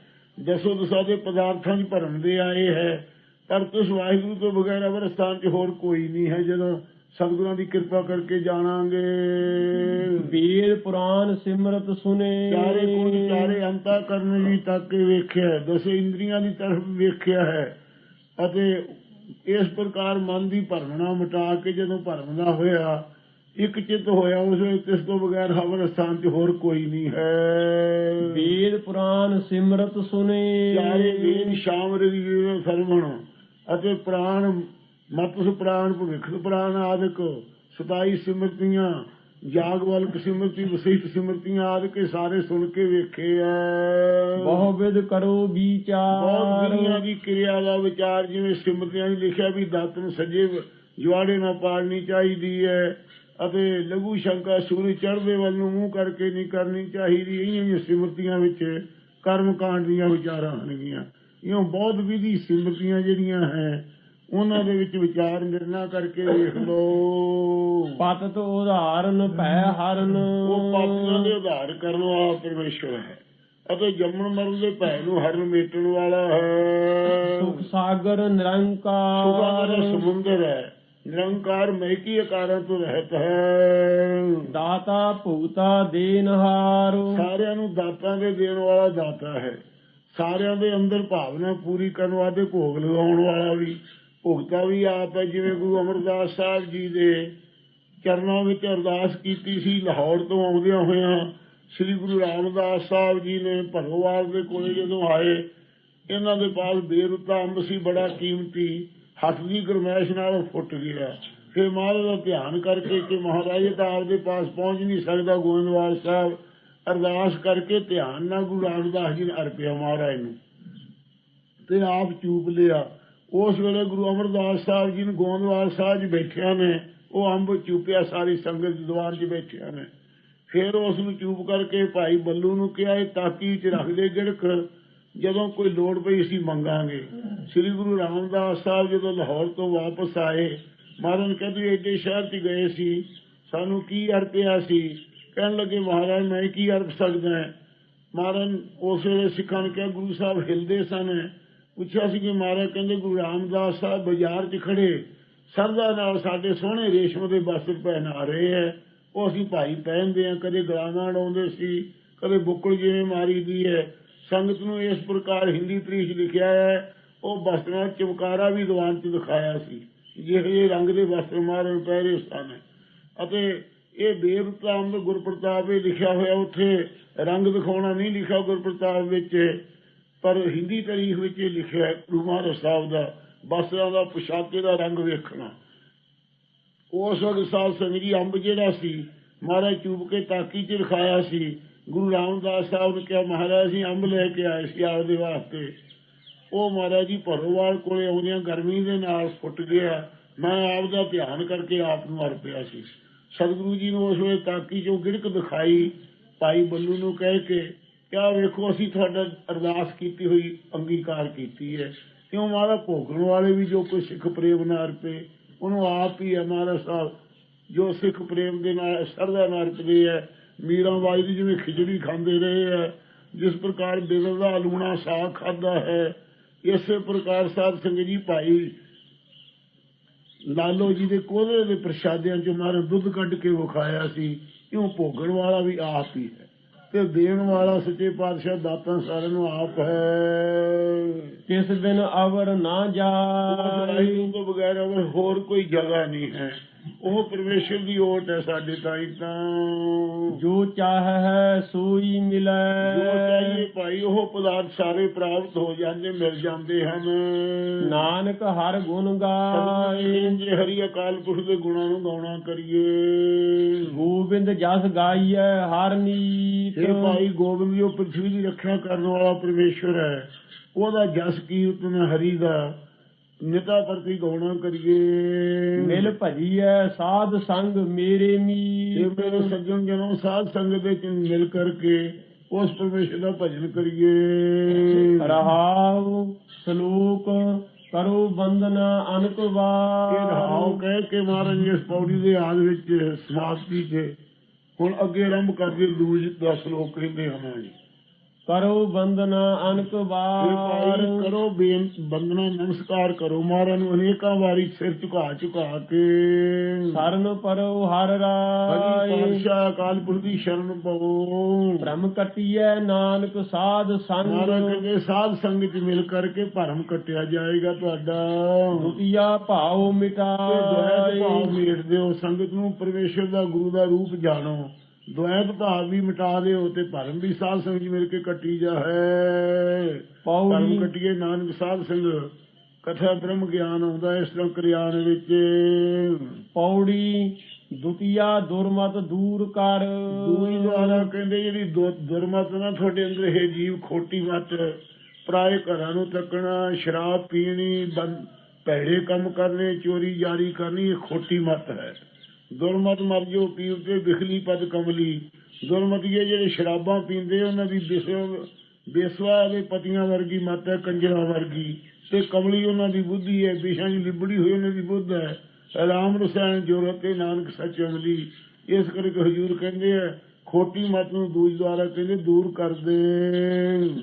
ਦਸੋ ਦਸਾਂ ਦੇ ਪਦਾਰਥਾਂ 'ਚ ਭਰਨ ਦੇ ਆਏ ਹੈ ਪਰ ਤੁਸ ਵਾਹਿਗੁਰੂ ਤੋਂ ਬਗੈਰ ਅਵਰ ਸਥਾਨ 'ਚ ਹੋਰ ਕੋਈ ਨਹੀਂ ਹੈ। ਜਦੋਂ ਸਤਿਗੁਰਾਂ ਦੀ ਕਿਰਪਾ ਕਰਕੇ ਜਾਣਾਂਗੇ। ਵੇਦ ਪੁਰਾਨ ਸਿਮਰਤ ਸੁਨੇ। ਚਾਰੇ ਗੁਣ ਚਾਰੇ ਅੰਤਾ ਕਰਨ ਵੀ ਤੱਕ ਵੇਖਿਆ। ਦਸ ਇੰਦਰੀਆਂ ਦੀ ਤਰਫ ਵੇਖਿਆ ਹੈ ਅਤੇ ਇਸ ਪ੍ਰਕਾਰ ਮਨ ਦੀ ਭਰਮਣਾ ਮਿਟਾ ਕੇ ਜਦੋਂ ਭਰਮਦਾ ਹੋਇਆ ਇੱਕ ਚਿੱਤ ਹੋਇਆ ਉਸ ਵਿੱਚ ਇਸ ਤੋਂ ਬਗੈਰ ਹਵਰ ਸਥਾਨ 'ਚ ਹੋਰ ਕੋਈ ਨਹੀਂ ਹੈ। ਵੇਦ ਪੁਰਾਨ ਸਿਮਰਤ ਸੁਨੇ। ਚਾਰੇ ਵੇਦ ਸ਼ਾਮ ਰਵੀ ਸਰਵਣ ਅਤੇ ਪ੍ਰਾਣ ਮਤਸ ਪ੍ਰਾਣ ਭਵਿੱਖ ਪ੍ਰਾਣ ਆਦਿਕ 27 ਸਿਮਰਤੀਆਂ ਜਾਗਵਲਕ ਸਿਮਰਤੀ ਵਸਿਸ਼ਟ ਸਿਮਰਤੀਆਂ ਇਹ ਸਾਰੇ ਸੁਣ ਕੇ ਵੇਖੇ ਆ ਬਹੁ ਵਿਦ ਕਰੋ ਬਹੁਤ ਵਿਚਾਰ ਦੁਨੀਆ ਦੀ ਕਿਰਿਆ ਦਾ ਵਿਚਾਰ ਜਿਵੇਂ ਸਿਮਰਤੀਆਂ 'ਚ ਲਿਖਿਆ ਵੀ ਦਾਤ ਨੂੰ ਸੱਜੇ ਜਵਾੜੇ ਨਾਲ ਪਾੜਨੀ ਚਾਹੀਦੀ ਹੈ ਅਤੇ ਲਘੂ ਸ਼ੰਕਾ ਸੂਰਜ ਚੜ੍ਹਦੇ ਵੱਲ ਨੂੰ ਮੂੰਹ ਕਰਕੇ ਨਹੀਂ ਕਰਨੀ ਚਾਹੀਦੀ। ਇਹੀਆਂ ਹੀ ਸਿਮਰਤੀਆਂ ਵਿੱਚ ਕਰਮ ਕਾਂਡ ਦੀਆਂ ਵਿਚਾਰਾਂ ਹਨਗੀਆਂ ਇਉਂ ਬਹੁਤ ਵਿਧੀ ਸਿਮਰਤੀਆਂ ਜਿਹੜੀਆਂ ਹੈ ਉਹਨਾਂ ਦੇ ਵਿੱਚ ਵਿਚਾਰ ਨਿਰਣਾ ਕਰਕੇ ਵੇਖ ਲਓ। ਪਤਤ ਉਦਾਹਰਨ ਭੈ ਹਰਨ। ਉਹ ਪਾਪੀਆਂ ਦੇ ਉਧਾਰ ਕਰਨ ਵਾਲਾ ਪਰਮੇਸ਼ਵਰ ਹੈ। ਅਤੇ ਜੰਮਣ ਮਰਨ ਦੇ ਭੈ ਨੂੰ ਹਰਨ ਮੇਟਣ ਵਾਲਾ ਹੈ। ਸੁਖ ਸਾਗਰ ਨਿਰੰਕਾਰ। ਸਮੁੰਦਰ ਹੈ। ਨਿਰੰਕਾਰ ਮਹਿਕੀ ਆਕਾਰਾਂ ਤੋਂ ਰਹਿਤ ਹੈ। ਦਾਤਾ ਭੁਗਤਾ ਦੇਨਹਾਰ। ਸਾਰਿਆਂ ਨੂੰ ਦਾਤਾਂ ਦੇ ਦੇਣ ਵਾਲਾ ਦਾਤਾ ਹੈ। ਸਾਰਿਆਂ ਦੇ ਅੰਦਰ ਭਾਵਨਾ ਪੂਰੀ ਕਰਨ ਵਾਸਤੇ ਭੋਗ ਲਗਾਉਣ ਵਾਲਾ ਵੀ। ਭੁਗਤਾ ਵੀ ਆਪ ਹੈ, ਜਿਵੇਂ ਗੁਰੂ ਅਮਰਦਾਸ ਸਾਹਿਬ ਜੀ ਦੇ ਚਰਨਾਂ ਵਿੱਚ ਅਰਦਾਸ ਕੀਤੀ ਸੀ, ਲਾਹੌਰ ਤੋਂ ਆਉਂਦਿਆਂ ਹੋਇਆਂ ਸ੍ਰੀ ਗੁਰੂ ਰਾਮਦਾਸ ਸਾਹਿਬ ਜੀ ਨੇ ਭਗਵਾਨ ਦੇ ਕੋਲੇ ਜਦੋਂ ਆਏ, ਇਹਨਾਂ ਦੇ ਪਾਸ ਬੇਰੁੱਤਾ ਅੰਬ ਸੀ, ਬੜਾ ਕੀਮਤੀ, ਹੱਥ ਦੀ ਗਰਮੈਸ਼ ਨਾਲ ਫੁੱਟ ਗਿਆ। ਫਿਰ ਮਹਾਰਾਜ ਦਾ ਧਿਆਨ ਕਰਕੇ ਕਿ ਮਹਾਰਾਜ ਤਾਂ ਆਪਦੇ ਪਾਸ ਪਹੁੰਚ ਨਹੀਂ ਸਕਦਾ ਗੋਇੰਦਵਾਲ ਸਾਹਿਬ ਅਰਦਾਸ ਕਰਕੇ ਧਿਆਨ ਨਾਲ ਗੁਰੂ ਰਾਮਦਾਸ ਜੀ ਨੇ ਅਰਪਿਆ ਮਹਾਰਾਜ ਨੂੰ। ਤੇ ਆਪ ਚੂਪ ਲਿਆ। ਉਸ ਵੇਲੇ ਗੁਰੂ ਅਮਰਦਾਸ ਸਾਹਿਬ ਜੀ ਨੇ ਗੋਇੰਦਵਾਲ ਸਾਹਿਬ ਜੀ ਬੈਠਿਆ ਨੇ, ਉਹ ਅੰਬ ਚੂਪਿਆ ਸਾਰੀ ਸੰਗਤ ਦੇ 'ਚ ਬੈਠਿਆ ਨੇ। ਫਿਰ ਉਸ ਨੂੰ ਚੂਪ ਕਰਕੇ ਭਾਈ ਬੱਲੂ ਨੂੰ ਕਿਹਾ, ਇਹ ਤਾਕੀ 'ਚ ਰੱਖ ਦੇ ਗਿੜਕ, ਜਦੋਂ ਕੋਈ ਲੋੜ ਪਈ ਅਸੀਂ ਮੰਗਾਂਗੇ। ਸ੍ਰੀ ਗੁਰੂ ਰਾਮਦਾਸ ਸਾਹਿਬ ਜਦੋਂ ਲਾਹੌਰ ਤੋਂ ਵਾਪਸ ਆਏ, ਮਹਾਰਾਜ ਕਹਿੰਦੇ ਏਡੇ ਸ਼ਹਿਰ 'ਚ ਗਏ ਸੀ, ਸਾਨੂੰ ਕੀ ਅਰਪਿਆ ਸੀ? ਕਹਿਣ ਲੱਗੇ, ਮਹਾਰਾਜ, ਮੈਂ ਕੀ ਅਰਪ ਸਕਦਾ? ਮਹਾਰਾਜ ਉਸ ਵੇਲੇ ਸਿੱਖਾਂ ਨੇ ਕਿਹਾ, ਗੁਰੂ ਸਾਹਿਬ ਹਿਲਦੇ ਸਨ ਪੁੱਛਿਆ ਸੀ ਕਿ ਮਹਾਰਾਜ ਕਹਿੰਦੇ ਗੁਰੂ ਰਾਮਦਾਸ ਸਾਹਿਬ ਬਾਜ਼ਾਰ 'ਚ ਖੜੇ, ਸਰਦਾ ਨਾਲ ਸਾਡੇ ਸੋਹਣੇ ਰੇਸ਼ਮ ਦੇ ਵਸਤਰ ਪਹਿਨਾ ਰਹੇ ਹੈ ਉਹ ਅਸੀਂ ਭਾਈ ਪਹਿਨਦੇ ਆ, ਕਦੇ ਗਲਾਵਾਂ ਡਾਉਂਦੇ ਸੀ, ਕਦੇ ਬੁੱਕਲ ਜਿਵੇਂ ਮਾਰੀ ਦੀ ਹੈ ਸੰਗਤ ਨੂੰ ਇਸ ਪ੍ਰਕਾਰ ਹਿੰਦੀ ਤਰੀਕ ਲਿਖਿਆ ਹੈ ਉਹ ਵਸਤਰਾਂ ਚਮਕਾਰਾ ਵੀ ਦੀਵਾਨ 'ਚ ਦਿਖਾਇਆ ਸੀ। ਜਿਹੇ ਜਿਹੇ ਰੰਗ ਦੇ ਵਸਤਰ ਮਾਰੇ ਪਹਿਰੇ ਸਨ। ਅਤੇ ਇਹ ਬੇਰੁਤਾਮ ਦੇ ਗੁਰਪ੍ਰਤਾਪ ਵਿੱਚ ਲਿਖਿਆ ਹੋਇਆ ਉੱਥੇ। ਰੰਗ ਦਿਖਾਉਣਾ ਨਹੀਂ ਲਿਖਿਆ ਗੁਰਪ੍ਰਤਾਪ ਵਿੱਚ। ਪਰ ਹਿੰਦੀ ਤਾਰੀਖ ਵਿੱਚ ਇਹ ਲਿਖਿਆ ਹੈ, ਗੁਰੂ ਮਹਾਰਾਜ ਸਾਹਿਬ ਦਾ ਵਸਤਰਾਂ ਦਾ ਪੁਸ਼ਾਕੇ ਦਾ ਰੰਗ ਵੇਖਣਾ। ਉਸ ਵਕਤ ਸਾਧ ਸੰਗਤ ਜੀ ਅੰਬ ਜਿਹੜਾ ਸੀ, ਮਹਾਰਾਜ ਚੂਬ ਕੇ ਤਾਕੀ 'ਚ ਰਖਾਇਆ ਸੀ, ਗੁਰੂ ਰਾਮਦਾਸ ਸਾਹਿਬ ਨੇ ਕਿਹਾ, ਮਹਾਰਾਜ, ਅਸੀਂ ਅੰਬ ਲੈ ਕੇ ਆਏ ਸੀ ਆਪ ਦੇ ਵਾਸਤੇ। ਉਹ ਮਹਾਰਾਜ ਜੀ ਭਰੋਵਾਲ ਕੋਲੇ ਆਉਂਦਿਆਂ ਗਰਮੀ ਦੇ ਨਾਲ ਫੁੱਟ ਗਿਆ। ਮੈਂ ਆਪ ਦਾ ਧਿਆਨ ਕਰਕੇ ਆਪ ਨੂੰ ਅਰ ਪਿਆ ਸੀ। ਸਤਿਗੁਰੂ ਜੀ ਨੂੰ ਉਸ ਵੇਲੇ ਤਾਕੀ ਚੋਂ ਗਿੜਕ ਦਿਖਾਈ, ਭਾਈ ਬੰਨੂ ਨੂੰ ਕਹਿ ਕੇ ਕਿਆ ਵੇਖੋ, ਅਸੀਂ ਤੁਹਾਡਾ ਅਰਦਾਸ ਕੀਤੀ ਹੋਈ, ਅੰਗੀਕਾਰ ਕੀਤੀ ਹੈ। ਕਿਉਂ ਮਾਰਾ ਭੋਗਣ ਵਾਲੇ ਵੀ ਜੋ ਕੋਈ ਸਿੱਖ ਪ੍ਰੇਮ ਨਾਲ ਅਰਪੇ, ਉਹਨੂੰ ਆਪ ਹੀ ਹੈ ਮਹਾਰਾਜ ਸਾਹਿਬ। ਜੋ ਸਿੱਖ ਪ੍ਰੇਮ ਦੇ ਨਾਲ ਸਰਦਾ ਨਾਲ ਅਰਪਦੇ ਹੈ, ਮੀਰਾਂ ਬਾਈ ਦੀ ਜਿਵੇਂ ਖਿਚੜੀ ਖਾਂਦੇ ਰਹੇ ਹੈ, ਜਿਸ ਪ੍ਰਕਾਰ ਬੇਦਲ ਦਾ ਲੂਣਾ ਸਾਗ ਖਾਦਾ ਹੈ, ਇਸੇ ਪ੍ਰਕਾਰ ਸਾਹਿਬ ਸਿੰਘ ਜੀ ਭਾਈ ਲਾਲੋ ਜੀ ਦੇ ਕੋਲੇ ਦੇ ਪ੍ਰਸ਼ਾਦਿਆਂ ਚੋਂ ਮਾਰੇ ਦੁੱਧ ਕੱਢ ਕੇ ਵਿਖਾਇਆ ਸੀ, ਇਉਂ ਭੋਗਣ ਵਾਲਾ ਵੀ ਆਪ ਹੀ ਹੈ। ਤੇ ਦੇਣ ਵਾਲਾ ਸੱਚੇ ਪਾਤਸ਼ਾਹ ਦਾਤਾ ਸਾਰਿਆਂ ਨੂੰ ਆਪ ਹੈ। ਕਿਸ ਦਿਨ ਅਵਰ ਨਾ ਜਾਏ। ਤੋਂ ਬਗੈਰ ਅਗਰ ਹੋਰ ਕੋਈ ਜਗ੍ਹਾ ਨਹੀਂ ਹੈ। ਉਹ ਪਰਮੇਸ਼ਰ ਦੀ ਓਟ ਹੈ ਸਾਡੇ ਤਾਈ ਤਾਂ। ਜੋ ਚਾਹੈ ਸੋਈ ਮਿਲੈ। ਜੋ ਚਾਹੀਏ ਭਾਈ ਉਹ ਪਦਾਰਥ ਸਾਰੇ ਪ੍ਰਾਪਤ ਹੋ ਜਾਂਦੇ ਮਿਲ ਜਾਂਦੇ ਹਨ। ਨਾਨਕ ਹਰ ਗੁਣ ਗਾਏ। ਜੇ ਹਰੀ ਅਕਾਲ ਪੁਰਖ ਦੇ ਗੁਣਾਂ ਨੂੰ ਗਾਉਣਾ ਕਰੀਏ। ਗੋਬਿੰਦ ਜਸ ਗਾਈਐ ਹਰ ਨੀਤ। ਇਹ ਭਾਈ ਗੋਬਿੰਦ ਜੋ ਪ੍ਰਿਥਵੀ ਦੀ ਰੱਖਿਆ ਕਰਨ ਵਾਲਾ ਪਰਮੇਸ਼ਰ ਹੈ। ਉਹਦਾ ਜਸ ਕੀਰਤਨ ਹਰੀ ਦਾ। ਨਿਤਾ ਪ੍ਰਤੀ ਗਾਉਣਾ ਕਰੀਏ। ਮਿਲ ਭਜੀਐ ਸਾਧ ਸੰਗ ਮੇਰੇ ਇਹ ਮੀਤ ਮੇਰੇ ਸੱਜਣ ਜਨੋਂ ਸਾਧ ਸੰਗਤ ਦੇ ਚ ਮਿਲ ਕਰਕੇ ਉਸ ਪਰਮੇਸ਼ਰ ਦਾ ਭਜਨ ਕਰੀਏ। ਰਹਾਉ ਸਲੋਕ ਕਰੋ ਬੰਦਨ ਅਨਕ ਇਹ ਵਾਰ ਰਹਾਉ ਕਹਿ ਕੇ ਮਹਾਰਾਜ ਇਸ ਪੌੜੀ ਦੇ ਆਦ ਵਿੱਚ ਸਮਾਪਤੀ ਤੇ ਹੁਣ ਅੱਗੇ ਆਰੰਭ ਕਰਦੇ ਦੂਜ ਦਾ ਸ਼ਲੋਕ ਕਹਿੰਦੇ ਹਨ। ਜੀ ਕਰੋ ਬੰਦਨ ਅਨਕ ਵਾਰ। ਕਰੋ ਬੇਨ ਬੰਦਨਾ ਨਮਸਕਾਰ ਕਰੋ ਮਹਾਰਾਜ ਨੂੰ ਅਨੇਕਾਂ ਵਾਰੀ ਸਿਰ ਝੁਕਾ ਝੁਕਾ ਕੇ। ਸਰਨ ਪਰੋ ਹਰ ਰਾਏ। ਪਾਤਸ਼ਾਹ ਅਕਾਲ ਪੁਰਖ ਦੀ ਸ਼ਰਨ ਪਵੋ। ਭ੍ਰਮ ਕਟਿਐ ਨਾਨਕ ਸਾਧ ਸੰਗ। ਕਹਿੰਦੇ ਸਾਧ ਸੰਗਤ ਚ ਮਿਲ ਕਰਕੇ ਭਰਮ ਕੱਟਿਆ ਜਾਏਗਾ ਤੁਹਾਡਾ। ਦੁਤੀਆ ਭਾਉ ਤੇ ਦੁਆਇਤ ਭਾਵ ਮਿਟਾਏ ਮੇਟ ਦਿਓ ਸੰਗਤ ਨੂੰ ਪਰਮੇਸ਼ਰ ਦਾ ਗੁਰੂ ਦਾ ਰੂਪ ਜਾਣੋ। ਦੁਆਇਤ ਭਾਵ ਵੀ ਮਿਟਾ ਦਿਓ ਤੇ ਭਰਮ ਵੀ ਸਾਧ ਸੰਗਤ ਚ ਮਿਲ ਕੇ ਕੱਟੀ ਜਾ ਹੈ। ਭਰਮ ਪੌੜੀ ਕੱਟੀਏ ਨਾਨਕ ਸਾਧ ਸੰਗ ਕਥਾ ਬ੍ਰਹਮ ਗਿਆਨ ਆਉਂਦਾ ਇਸ ਤਰ੍ਹਾਂ ਕਿਰਿਆਨ ਵਿੱਚ। ਪੌੜੀ ਦੁਤੀਆ ਦੁਰਮਤ ਦੂਰ ਕਰ। ਦੂਈ ਦੁਆਰਾ ਕਹਿੰਦੇ ਜਿਹੜੀ ਦੁਰਮਤ ਨਾ ਤੁਹਾਡੇ ਅੰਦਰ ਇਹ ਜੀਵ ਖੋਟੀ ਮਤ ਪਰਾਏ ਘਰਾਂ ਨੂੰ ਤੱਕਣਾ ਸ਼ਰਾਬ ਪੀਣੀ ਭੈੜੇ ਕੰਮ ਕਰਨੇ ਚੋਰੀ ਜਾਰੀ ਕਰਨੀ ਇਹ ਖੋਟੀ ਮਤ ਹੈ। ਦੁਰਮਤ ਮਰ ਜੋ ਤੇ ਬਿਖਲੀ ਪਦ ਕਮਲੀ। ਦੁਰਮਤੀਏ ਜਿਹੜੇ ਸ਼ਰਾਬਾਂ ਪੀਂਦੇ ਉਹਨਾਂ ਦੀ ਬੇਸਵਾ ਦੇ ਪਤੀਆਂ ਵਰਗੀ ਮਤ ਹੈ, ਕੰਜਰਾਂ ਵਰਗੀ। ਤੇ ਕਮਲੀ ਉਹਨਾਂ ਦੀ ਬੁੱਧੀ ਹੈ ਵਿਸ਼ਾਂ 'ਚ ਲਿਬੜੀ ਹੋਈ ਉਹਨਾਂ ਦੀ ਬੁੱਧ ਹੈ। ਰਾਮ ਰਸਾਇਣ ਜੋਰਤ ਤੇ ਨਾਨਕ ਸੱਚ ਅਮਲੀ। ਇਸ ਕਰਕੇ ਹਜੂਰ ਕਹਿੰਦੇ ਆ ਖੋਟੀ ਮਤ ਨੂੰ ਦੂਜ ਦੁਆਰਾ ਕਹਿੰਦੇ ਦੂਰ ਕਰ ਦੇ।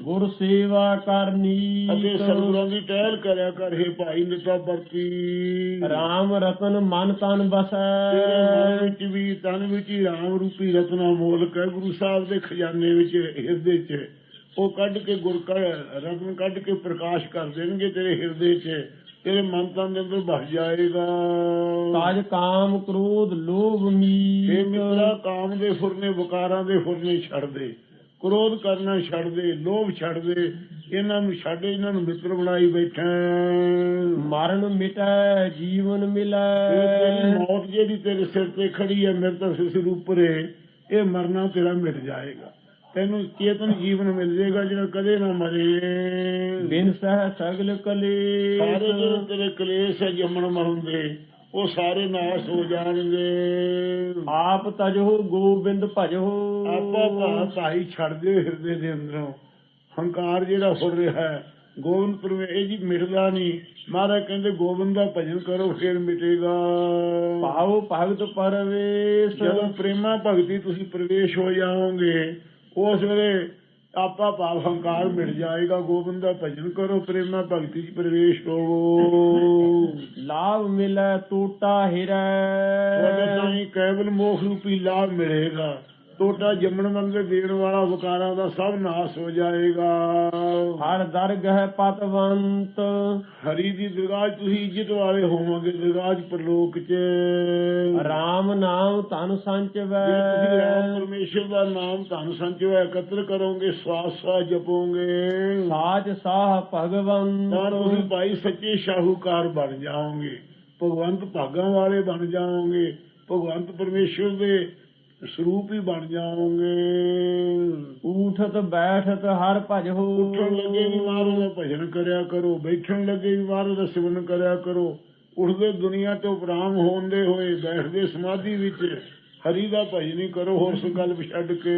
ਗੁਰ ਸੇਵਾ ਕਰਨੀ ਅਤੇ ਸਰਗੁਰਾਂ ਦੀ ਟਹਿਲ ਕਰਿਆ ਕਰ हे ਭਾਈ ਨਿਤਾ ਵਰਤੀ। ਰਾਮ ਰਤਨ ਮਨ ਤਨ ਤੇਰੇ ਮਨ ਬਸੈ ਵਿੱਚ ਵੀ ਤਨ ਵਿੱਚ ਹੀ ਰਾਮ ਰੂਪੀ ਰਤਨਾ ਮੋਲਕ ਹੈ। ਗੁਰੂ ਸਾਹਿਬ ਦੇ ਖਜ਼ਾਨੇ ਵਿੱਚ ਹਿਰਦੇ 'ਚ। ਉਹ ਕੱਢ ਕੇ ਗੁਰ ਕਾ ਰਤਨ ਕੱਢ ਕੇ ਪ੍ਰਕਾਸ਼ ਕਰ ਦੇਣਗੇ ਤੇਰੇ ਹਿਰਦੇ 'ਚ। ਤੇਰੇ ਮਨ ਤਨ ਦੇ ਅੰਦਰ ਭਸ ਜਾਏਗਾ। ਕਾਜ ਕਾਮ ਕ੍ਰੋਧ ਲੋਭ ਇਹ ਮੀਤ ਮਿੱਤਰਾ ਕਾਮ ਦੇ ਫੁਰਨੇ ਵਿਕਾਰਾਂ ਦੇ ਫੁਰਨੇ ਛੱਡ ਦੇ। ਕ੍ਰੋਧ ਕਰਨਾ ਛੱਡ ਦੇ ਲੋਭ ਛੱਡ ਦੇ। ਇਹਨਾਂ ਨੂੰ ਛੱਡ ਇਹਨਾਂ ਨੂੰ ਮਿੱਤਰ ਬਣਾਈ ਬੈਠਾ ਹੈ। ਮਰਨ ਮਿਟੈ ਜੀਵਨ ਇਹ ਮਿਲੈ ਮੌਤ ਜਿਹੜੀ ਤੇਰੇ ਸਿਰ ਤੇ ਖੜੀ ਹੈ ਮੇਰੇ ਤਾਂ ਸਿਰ ਉੱਪਰੇ ਇਹ ਮਰਨਾ ਤੇਰਾ ਮਿਟ ਜਾਏਗਾ। ਤੈਨੂੰ ਚੇਤਨ ਜੀਵਨ ਮਿਲ ਜਾਏਗਾ ਜਿਹੜਾ ਕਦੇ ਨਾ ਮਰੇ। ਬਿਨ ਸਹਿ ਸਗਲ ਕਲੇਸ਼। ਸਾਰੇ ਜਿਹੜੇ ਤੇਰੇ ਕਲੇਸ਼ ਹੈ ਜੰਮਣ ਮਰਨ ਦੇ ਉਹ ਸਾਰੇ ਨਾਸ਼ ਹੋ ਜਾਣਗੇ। ਆਪ ਤਜੋ ਗੋਬਿੰਦ ਭਜੋ ਆਪਾ ਭਾ ਭਾਈ ਛੱਡ ਦਿਓ ਹਿਰਦੇ ਦੇ ਅੰਦਰੋਂ। ਹੰਕਾਰ ਜਿਹੜਾ ਫੁਰ ਰਿਹਾ ਹੈ ਗੋਬਿੰਦ ਪਰਮੇ ਇਹ ਜੀ ਮਿਟਦਾ ਨਹੀਂ। ਮਹਾਰਾਜ ਕਹਿੰਦੇ ਗੋਬਿੰਦ ਦਾ ਭਜਨ ਕਰੋ ਫਿਰ ਮਿਟੇਗਾ। ਭਾਉ ਭਗਤ ਪਰਵੇਸ਼। ਜਦੋਂ ਪ੍ਰੇਮਾ ਭਗਤੀ ਤੁਸੀਂ ਪ੍ਰਵੇਸ਼ ਹੋ ਜਾਓਗੇ ਉਸ ਵੇਲੇ ਆਪਾ ਭਾਵ ਹੰਕਾਰ ਮਿਟ ਜਾਏਗਾ ਗੋਬਿੰਦ ਦਾ ਭਜਨ ਕਰੋ ਪ੍ਰੇਮਾ ਭਗਤੀ ਚ ਪ੍ਰਵੇਸ਼ ਹੋਵੋ। ਲਾਭ ਮਿਲੈ ਟੂਟਾ ਤੁਹਾਡੇ ਹਿਰੈ ਸਾਈਂ ਕੇਵਲ ਮੋਖ ਰੂਪੀ ਲਾਭ ਮਿਲੇਗਾ। ਟੋਟਾ ਜੰਮਣ ਮੰਗੇ ਦੇਣ ਵਾਲਾ ਵਿਕਾਰਾਂ ਦਾ ਸਭ ਨਾਸ ਹੋ ਜਾਏਗਾ। ਹਰ ਦਰਗਹਿ ਪਤਵੰਤ। ਹਰੀ ਦੀ ਦਰਗਾਹ ਤੁਸੀਂ ਇੱਜ਼ਤ ਵਾਲੇ ਹੋਵੋਗੇ ਦਰਗਾਹ ਪਰਲੋਕ 'ਚ। ਰਾਮ ਨਾਮ ਧਨ ਸੰਚਵੈ। ਤੁਸੀਂ ਪਰਮੇਸ਼ਰ ਦਾ ਨਾਮ ਧਨ ਸੰਚੋ ਇਕੱਤਰ ਕਰੋਗੇ ਸਵਾਸ ਸਵਾਸ ਜਪੋਗੇ। ਸਾਚ ਸਾਹ ਤਾਂ ਤੁਸੀਂ ਭਗਵੰਤ ਭਾਈ ਸੱਚੇ ਸ਼ਾਹੂਕਾਰ ਬਣ ਜਾਓਗੇ। ਭਗਵੰਤ ਭਾਗਾਂ ਵਾਲੇ ਬਣ ਜਾਓਗੇ। ਭਗਵੰਤ ਪਰਮੇਸ਼ਰ ਦੇ ਸਰੂਪ ਹੀ ਬਣ ਜਾਓਗੇ। ਊਠਤ ਬੈਠਤ ਹਰ ਭਜਹੁ ਉੱਠਣ ਲੱਗੇ ਵੀ ਮਹਾਰਾਜ ਦਾ ਭਜਨ ਕਰਿਆ ਕਰੋ ਬੈਠਣ ਲੱਗੇ ਵੀ ਮਹਾਰਾਜ ਦਾ ਸਿਮਰਨ ਕਰਿਆ ਕਰੋ। ਉੱਠਦੇ ਦੁਨੀਆ ਤੋਂ ਉਪਰਾਮ ਹੋਣਦੇ ਹੋਏ ਬੈਠਦੇ ਸਮਾਧੀ ਵਿੱਚ ਹਰੀ ਦਾ ਭਜਨ ਹੀ ਕਰੋ ਹੋਰ ਸੰਕਲਪ ਛੱਡ ਕੇ।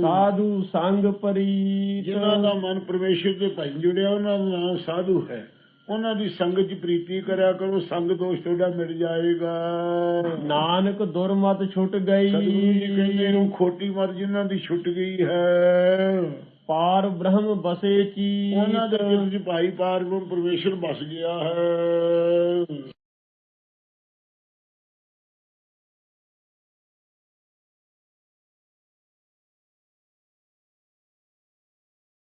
ਸਾਧੂ ਸੰਗ ਪਰੀਤ। ਜਿਨ੍ਹਾਂ ਦਾ ਮਨ ਪਰਮੇਸ਼ਰ ਦੇ ਭਜਨ ਜੁੜਿਆ ਉਹਨਾਂ ਦਾ ਨਾਮ ਸਾਧੂ ਹੈ। ਉਹਨਾਂ ਦੀ ਸੰਗਤ ਚ ਪ੍ਰੀਤੀ ਕਰਿਆ ਕਰੋ ਸੰਗ ਦੋਸ਼ ਤੁਹਾਡਾ ਮਿਟ ਜਾਏਗਾ। ਨਾਨਕ ਦੁਰਮਤ ਛੁੱਟ ਗਈ। ਸਤਿਗੁਰੂ ਜੀ ਕਹਿੰਦੇ ਨੂੰ ਖੋਟੀ ਮਤ ਜਿਨ੍ਹਾਂ ਦੀ ਛੁੱਟ ਗਈ ਹੈ। ਪਾਰ ਬ੍ਰਹਮ ਬਸੇ ਚੀ ਉਹਨਾਂ ਦੇ ਜਿਸ ਚ ਭਾਈ ਪਾਰ ਨੂੰ ਪਰਮੇਸ਼ਰ ਬਸ ਗਿਆ ਹੈ।